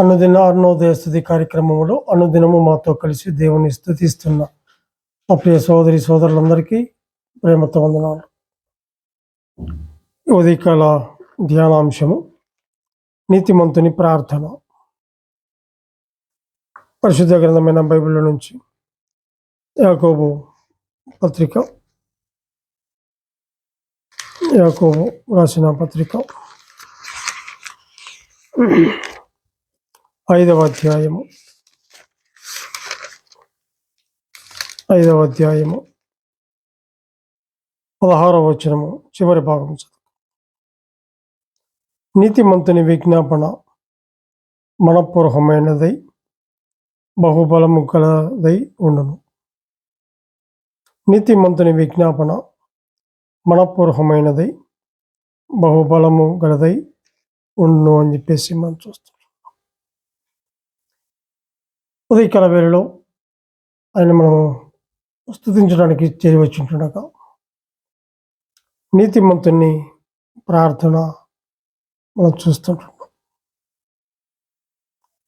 అనుదిన అరుణోదయ స్థుతి కార్యక్రమంలో అనుదినము మాతో కలిసి దేవుని స్థుతిస్తున్న మా ప్రియ సోదరి సోదరులందరికీ ప్రేమతో వందనాలు. ఉదయకాల ధ్యానాంశము నీతిమంతుని ప్రార్థన. పరిశుద్ధ గ్రంథమైన బైబిల్ నుంచి యాకోబు పత్రిక యాకోబు రాసిన పత్రిక. ఐదవ అధ్యాయము. ఐదవ అధ్యాయము. పదహారవ వచనము. చివరి భాగం చదువు. నీతిమంతుని విజ్ఞాపన మనపూర్వకమైనదై బహుబలము గలదై ఉండును. నీతిమంతుని విజ్ఞాపన మనపూర్వకమైనదై బహుబలము గలదై ఉండును అని చెప్పేసి మనం చూస్తాం ఉదయకాల వేళలో ఆయన మనం స్థుతించడానికి చేరి వచ్చి ఉంటుండగా నీతిమంతుని ప్రార్థన మనం చూస్తుంటున్నాం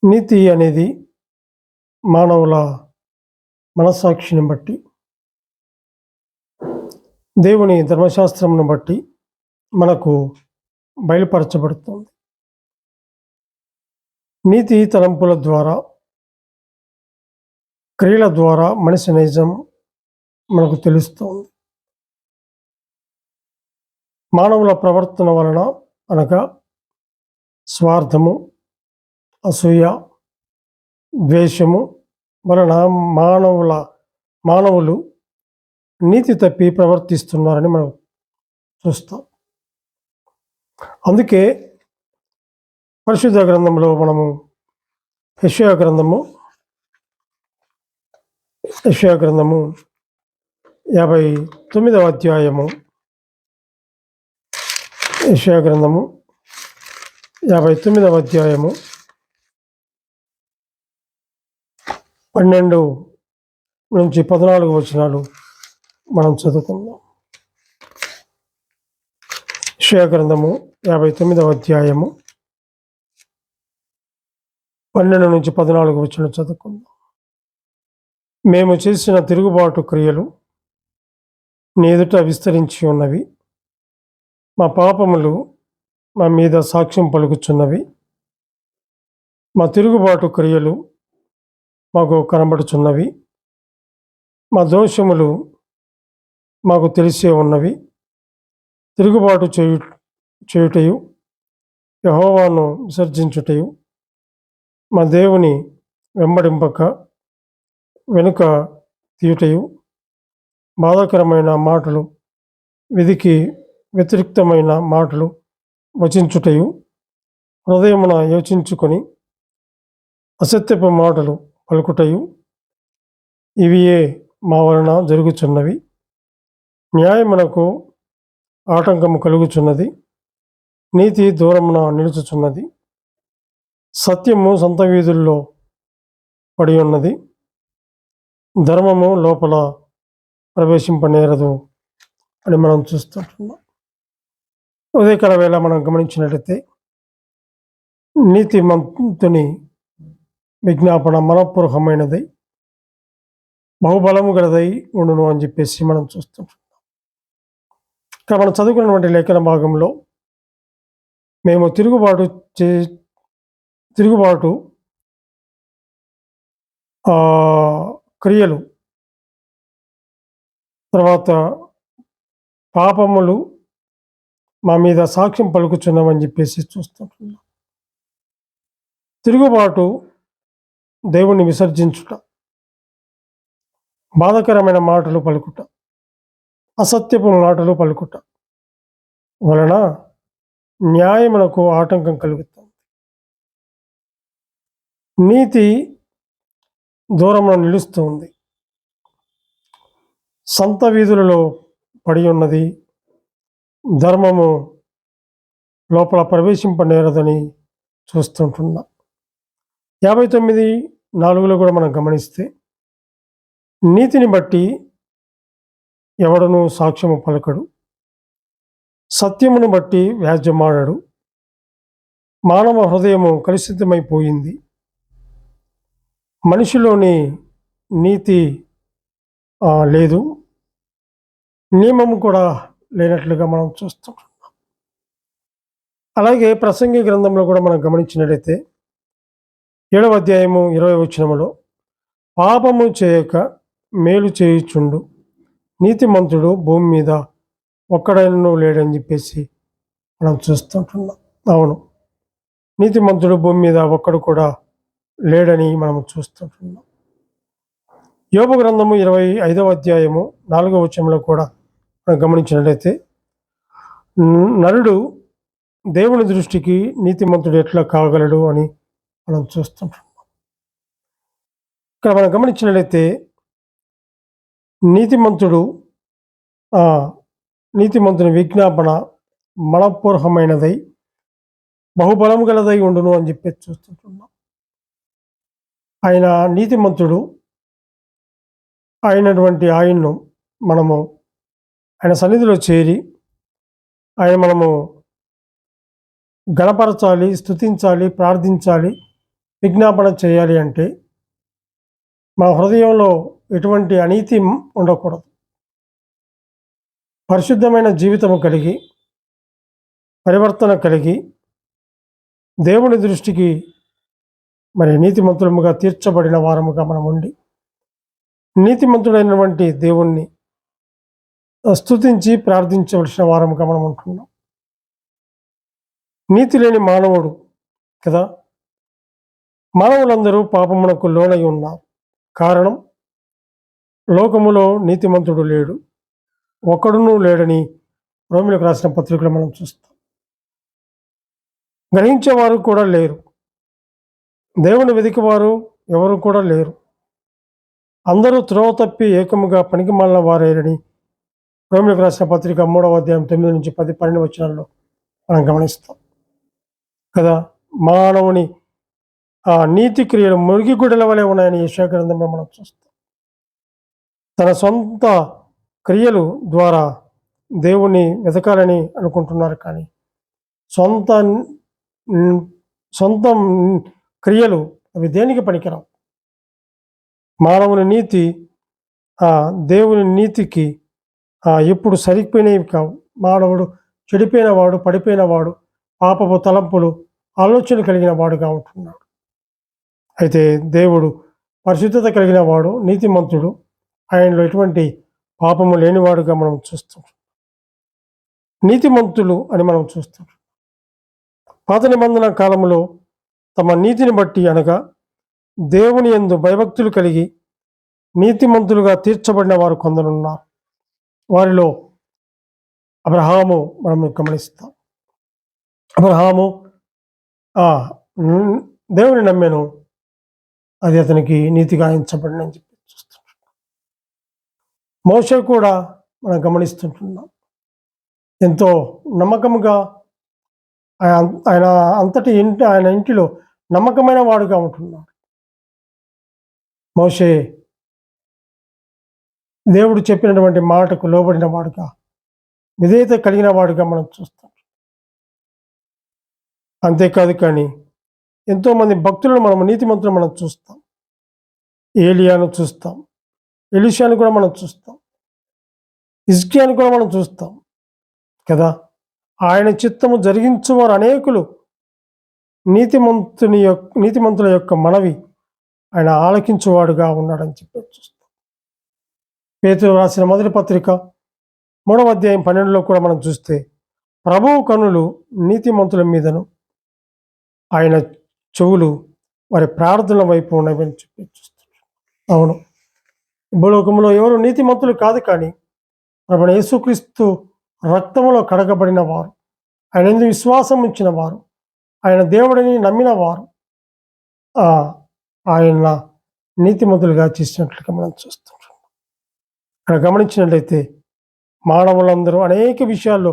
నీతి అనేది మానవుల మనస్సాక్షిని బట్టి దేవుని ధర్మశాస్త్రమును బట్టి మనకు బయలుపరచబడుతుంది. నీతి తలంపుల ద్వారా క్రియల ద్వారా మనిషి నైజం మనకు తెలుస్తుంది. మానవుల ప్రవర్తన వలన అనగా స్వార్థము అసూయ ద్వేషము వలన మానవుల మానవులు నీతి తప్పి ప్రవర్తిస్తున్నారని మనం చూస్తాం. అందుకే పరిశుద్ధ గ్రంథంలో మనము యశ్వ గ్రంథము గ్రంథము యాభై తొమ్మిదవ అధ్యాయము. యెషయా గ్రంథము యాభై తొమ్మిదవ అధ్యాయము. పన్నెండు నుంచి పద్నాలుగు వచనాలు మనం చదువుకుందాం. యెషయా గ్రంథము యాభై తొమ్మిదవ అధ్యాయము పన్నెండు నుంచి పద్నాలుగు వచ్చిన చదువుకుందాం. మేము చేసిన తిరుగుబాటు క్రియలు నీ ఎదుట విస్తరించి ఉన్నవి. మా పాపములు మా మీద సాక్ష్యం పలుకుచున్నవి. మా తిరుగుబాటు క్రియలు మాకు కనబడుచున్నవి. మా దోషములు మాకు తెలిసే ఉన్నవి. తిరుగుబాటు చేయు చేయుటయు యహోవాను విసర్జించుటయు మా దేవుని వెంబడింపక వెనుక తీయుటయు బాధాకరమైన మాటలు విధికి వ్యతిరిక్తమైన మాటలు వచించుటయు హృదయమున యోచించుకొని అసత్యపు మాటలు పలుకుటయు ఇవియే మా వలన జరుగుచున్నవి. న్యాయమునకు ఆటంకము కలుగుచున్నది. నీతి దూరమున నిలుచుచున్నది. సత్యము సొంత వీధుల్లో పడి ఉన్నది. ధర్మము లోపల ప్రవేశింపనేరదు అని మనం చూస్తుంటున్నాం. ఉదయకాల వేళ మనం గమనించినట్లయితే నీతి మంతుని విజ్ఞాపన మనపూర్వకమైనదై బహుబలము గలదై ఉండును అని చెప్పేసి మనం చూస్తుంటున్నాం. ఇక్కడ మనం చదువుకున్నటువంటి లేఖన భాగంలో మేము తిరుగుబాటు చే తిరుగుబాటు క్రియలు. తర్వాత పాపములు మా మీద సాక్ష్యం పలుకుచున్నామని చెప్పేసి చూస్తుంటున్నాం. తిరుగుబాటు దేవుణ్ణి విసర్జించుట. బాధకరమైన మాటలు పలుకుట. అసత్యపు మాటలు పలుకుట. వలన న్యాయమునకు ఆటంకం కలుగుతుంది. నీతి దూరంలో నిలుస్తుంది సంత వీధులలో పడి ఉన్నది. ధర్మము లోపల ప్రవేశింపనేరదని చూస్తుంటున్నా. యాభై తొమ్మిది నాలుగులో కూడా మనం గమనిస్తే నీతిని బట్టి ఎవడను సాక్ష్యము పలకడు. సత్యమును బట్టి వ్యాజ్యమాడడు. మానవ హృదయము కలుషితమైపోయింది. మనిషిలోని నీతి లేదు. నియమం కూడా లేనట్లుగా మనం చూస్తున్నాం అలాగే ప్రసంగి గ్రంథంలో కూడా మనం గమనించినట్లయితే ఏడవ అధ్యాయము ఇరవై వచనములో పాపము చేయక మేలు చేయుచుండు. నీతిమంతుడు భూమి మీద ఒక్కడైనను లేడని చెప్పేసి మనం చూస్తుంటున్నాం అవును. నీతిమంతుడు భూమి మీద ఒక్కడు కూడా లేడని మనం చూస్తుంటున్నాం. యోగ గ్రంథము ఇరవై ఐదవ అధ్యాయము నాలుగవ వచనంలో కూడా మనం గమనించినట్లయితే నరుడు దేవుని దృష్టికి నీతిమంతుడు ఎట్లా కాగలడు అని మనం చూస్తుంటున్నాం. ఇక్కడ మనం గమనించినట్లయితే నీతిమంతుడు నీతిమంతుని విజ్ఞాపన మనపూర్వమైనదై బహుబలం గలదై ఉండును అని చెప్పి చూస్తుంటున్నాం. ఆయన నీతిమంతుడు. అయినటువంటి ఆయన్ను మనము ఆయన సన్నిధిలో చేరి ఆయన మనము గణపరచాలి స్తుతించాలి ప్రార్థించాలి విజ్ఞాపన చేయాలి అంటే మన హృదయంలో ఎటువంటి అనీతి ఉండకూడదు. పరిశుద్ధమైన జీవితము కలిగి పరివర్తన కలిగి దేవుని దృష్టికి మరి నీతిమంతులముగా తీర్చబడిన వారముగా మనం ఉండి నీతిమంతుడైనటువంటి దేవుణ్ణి స్థుతించి ప్రార్థించవలసిన వారముగా మనం ఉంటున్నాం. నీతి లేని మానవుడు కదా? మానవులందరూ పాపమునకు లోనై ఉన్నారు. కారణం లోకములో నీతిమంతుడు లేడు. ఒకడునూ లేడని రోమిలకు రాసిన పత్రికలు మనం చూస్తాం. గ్రహించేవారు కూడా లేరు. దేవుని వెతికివారు ఎవరు కూడా లేరు. అందరూ త్రోవ తప్పి ఏకముగా పనికి మాలిన వారేరని రోమిలకు రాసిన పత్రిక మూడవ అధ్యాయం తొమ్మిది నుంచి పది పన్నెండు వచ్చినాల్లో మనం గమనిస్తాం. కదా? మానవుని ఆ నీతి క్రియలు మురిగి గుడిల వలె ఉన్నాయని యశా మనం చూస్తాం. తన సొంత క్రియలు ద్వారా దేవుణ్ణి వెతకాలని అనుకుంటున్నారు కానీ సొంత సొంతం క్రియలు అవి దేనికి పనికిరావు? మానవుని నీతి ఆ దేవుని నీతికి ఎప్పుడు సరిపోయినవి కావు. మానవుడు చెడిపోయిన వాడు పడిపోయిన వాడు పాపపు తలంపులు ఆలోచన కలిగిన వాడుగా ఉంటున్నాడు. అయితే దేవుడు పరిశుద్ధత కలిగిన వాడు నీతిమంతుడు. ఆయనలో ఎటువంటి పాపము లేనివాడుగా మనం చూస్తాం. నీతిమంతులు అని మనం చూస్తాం. పాత నిబంధన కాలంలో తమ నీతిని బట్టి అనగా దేవుని యందు భయభక్తులు కలిగి నీతిమంతులుగా తీర్చబడిన వారు కొందరున్నారు. వారిలో అబ్రహాము మనం గమనిస్తాం. అబ్రహాము ఆ, దేవుని నమ్మాను. అది అతనికి నీతిగా ఎంచబడిన అని చెప్పి చూస్తున్నాం మోష కూడా మనం గమనిస్తుంటున్నాం. ఎంతో నమ్మకముగా ఆయన ఆయన అంతటి ఇంటి ఆయన ఇంటిలో నమ్మకమైన వాడుగా ఉంటున్నాడు. మోషే దేవుడు చెప్పినటువంటి మాటకు లోబడిన వాడుగా విధేయత కలిగిన వాడుగా మనం చూస్తాం. అంతేకాదు కానీ ఎంతోమంది భక్తులను మనం నీతిమంతులు మనం చూస్తాం. ఏలియాను చూస్తాం. ఎలిషియాను కూడా మనం చూస్తాం. ఇజ్కియాను కూడా మనం చూస్తాం. కదా? ఆయన చిత్తము జరిగించువారు అనేకులు నీతిమంతుని యొక్క నీతిమంతుల యొక్క మనవి ఆయన ఆలకించువాడుగా ఉన్నాడని చెప్పి చూస్తాం. పేతులు రాసిన మొదటి పత్రిక మూడవ అధ్యాయం పన్నెండులో కూడా మనం చూస్తే ప్రభువు కనులు నీతిమంతుల మీదను ఆయన చెవులు వారి ప్రార్థనల వైపు ఉన్నవని చెప్పి చూస్తున్నాం అవును. భూలోకంలో ఎవరు నీతిమంతులు కాదు కానీ ప్రభు యేసుక్రీస్తు రక్తంలో కడగబడిన వారు ఆయన ఎందుకు విశ్వాసం ఉంచిన వారు ఆయన దేవుడిని నమ్మిన వారు ఆయన నీతిమంతులుగా చేసినట్లుగా మనం చూస్తుంటాం. ఇక్కడ గమనించినట్లయితే మానవులందరూ అనేక విషయాల్లో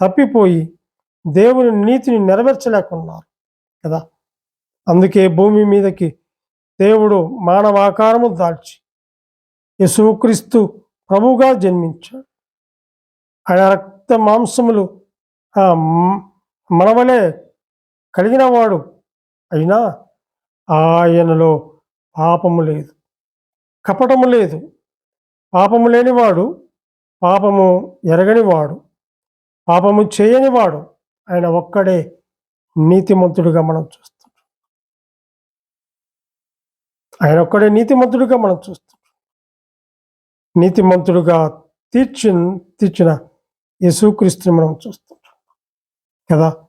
తప్పిపోయి దేవుని నీతిని నెరవేర్చలేకున్నారు కదా. అందుకే భూమి మీదకి దేవుడు మానవాకారము దాల్చి యేసుక్రీస్తు ప్రభువుగా జన్మించాడు. ఆయన రక్త మాంసములు మనవలే కలిగినవాడు అయినా ఆయనలో పాపము లేదు. కపటము లేదు. పాపము లేనివాడు పాపము ఎరగనివాడు పాపము చేయనివాడు ఆయన ఒక్కడే నీతిమంతుడిగా మనం చూస్తున్నాం ఆయన ఒక్కడే నీతిమంతుడిగా మనం చూస్తున్నాం నీతిమంతుడుగా తీర్చి తీర్చిన యేసుక్రీస్తుని మనం చూస్తుంటాం. కదా?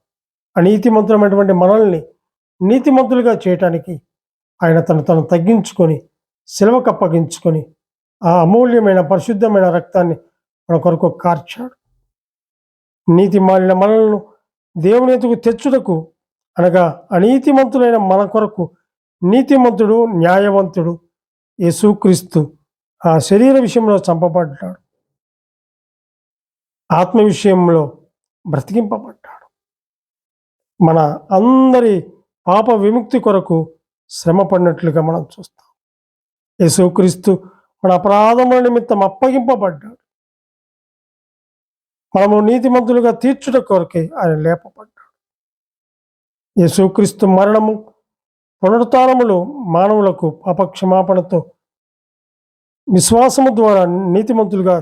అనీతిమంతులమైనటువంటి మనల్ని నీతిమంతులుగా చేయటానికి ఆయన తను తను తగ్గించుకొని సెలవుకు అప్పగించుకొని ఆ అమూల్యమైన పరిశుద్ధమైన రక్తాన్ని మన కొరకు కార్చాడు. నీతి మాలిన మనలను దేవుని ఎదుగు తెచ్చుటకు అనగా అనీతిమంతులైన మన కొరకు నీతిమంతుడు న్యాయవంతుడు యేసుక్రీస్తు ఆ శరీర విషయంలో చంపబడ్డాడు. ఆత్మ విషయంలో బ్రతికింపబడ్డాడు. మన అందరి పాప విముక్తి కొరకు శ్రమ పడినట్లుగా మనం చూస్తాం. యేసుక్రీస్తు మన అపరాధముల నిమిత్తం అప్పగింపబడ్డాడు. మనము నీతిమంతులుగా తీర్చుట కొరకే ఆయన లేపబడ్డాడు. యేసుక్రీస్తు మరణము పునరుత్నములు మానవులకు పాపక్షమాపణతో విశ్వాసము ద్వారా నీతిమంతులుగా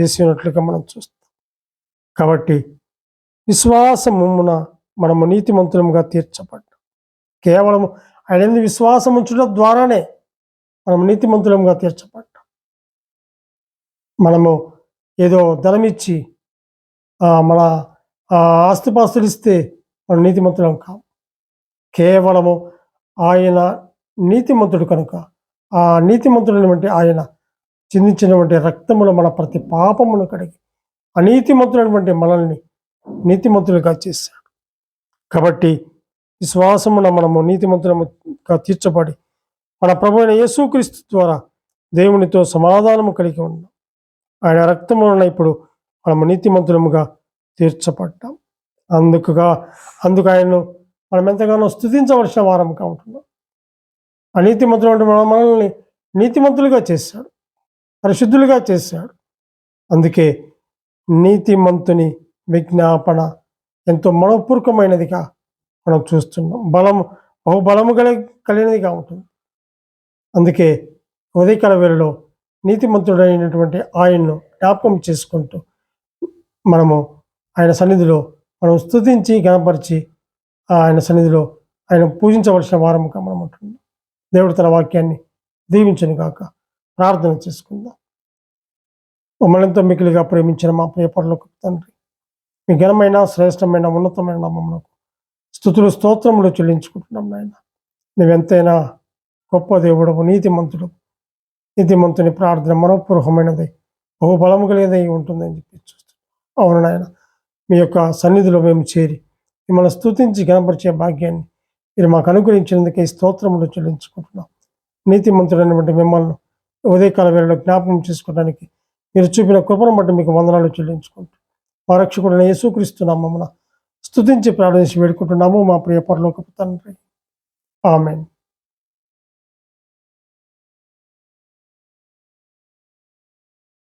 చేసినట్లుగా మనం చూస్తాం. కాబట్టి విశ్వాసమున మనము నీతిమంతులముగా తీర్చబడ్డాం. కేవలం ఆయన విశ్వాసం ఉంచడం ద్వారానే మనం నీతిమంతులముగా తీర్చబడ్డాం. మనము ఏదో ధనమిచ్చి ఆ, మన ఆ, ఆస్తిపాస్తులు ఇస్తే మనం నీతిమంతులం కాము. కేవలము ఆయన నీతిమంతుడు కనుక ఆ నీతిమంతుడైనటువంటి ఆయన చిందించినటువంటి రక్తములు మన ప్రతి పాపమును కడిగి అనీతిమంతుడైనటువంటి మనల్ని నీతిమంతులుగా చేశాడు. కాబట్టి విశ్వాసమున మనము నీతిమంతులముగా తీర్చబడి మన ప్రభు అయిన యేసుక్రీస్తు ద్వారా దేవునితో సమాధానము కలిగి ఉన్నాం. ఆయన రక్తము ఇప్పుడు మనము నీతిమంతులముగా తీర్చబడ్డాం. అందుకుగా అందుకు ఆయనను మనం ఎంతగానో స్థుతించవలసిన వారంగా ఉంటున్నాం అనీతిమంతులు మన మనల్ని నీతిమంతులుగా చేశాడు. పరిశుద్ధులుగా చేశాడు. అందుకే నీతిమంతుని విజ్ఞాపన ఎంతో మనపూర్వకమైనదిగా మనం చూస్తున్నాం. బలము బహుబలము కలి కలిగినదిగా ఉంటుంది. అందుకే ఉదయకాల వేళలో నీతిమంతుడైనటువంటి ఆయన్ను జ్ఞాపకం చేసుకుంటూ మనము ఆయన సన్నిధిలో మనం స్తుతించి గణపరిచి ఆయన సన్నిధిలో ఆయన పూజించవలసిన వారముగా మనం ఉంటున్నాం. దేవుడు తన వాక్యాన్ని దీవించను గాక. ప్రార్థన చేసుకుందాం. మమ్మల్ని ఎంతో మిగిలిగా ప్రేమించిన మా ప్రియ తండ్రి మీ ఘనమైన శ్రేష్టమైన ఉన్నతమైన నామమునకు స్థుతులు స్తోత్రములు చెల్లించుకుంటున్నాం నాయన. నువ్వెంతైనా గొప్ప దేవుడవు నీతిమంతుడు నీతిమంతుని ప్రార్థన మనోపూర్వకమైనది బహుబలము కలిగేదై ఉంటుందని చెప్పి చూస్తున్నాం. అవును నాయన మీ యొక్క సన్నిధిలో మేము చేరి మిమ్మల్ని స్తుతించి గణపరిచే భాగ్యాన్ని మీరు మాకు అనుగ్రహించినందుకే స్తోత్రములు చెల్లించుకుంటున్నాం. నీతిమంతుడైనటువంటి మిమ్మల్ని ఉదయకాల వేళలో జ్ఞాపకం చేసుకోవడానికి మీరు చూపిన కృపను బట్టి మీకు వందనాలు చెల్లించుకుంటున్నాం. మా యేసుక్రీస్తు యేసుక్రీస్తున్నామమ్మన స్తుతించి ప్రార్థించి వేడుకుంటున్నాము మా ప్రియ పరలోకపు తండ్రి. ఆమెన్.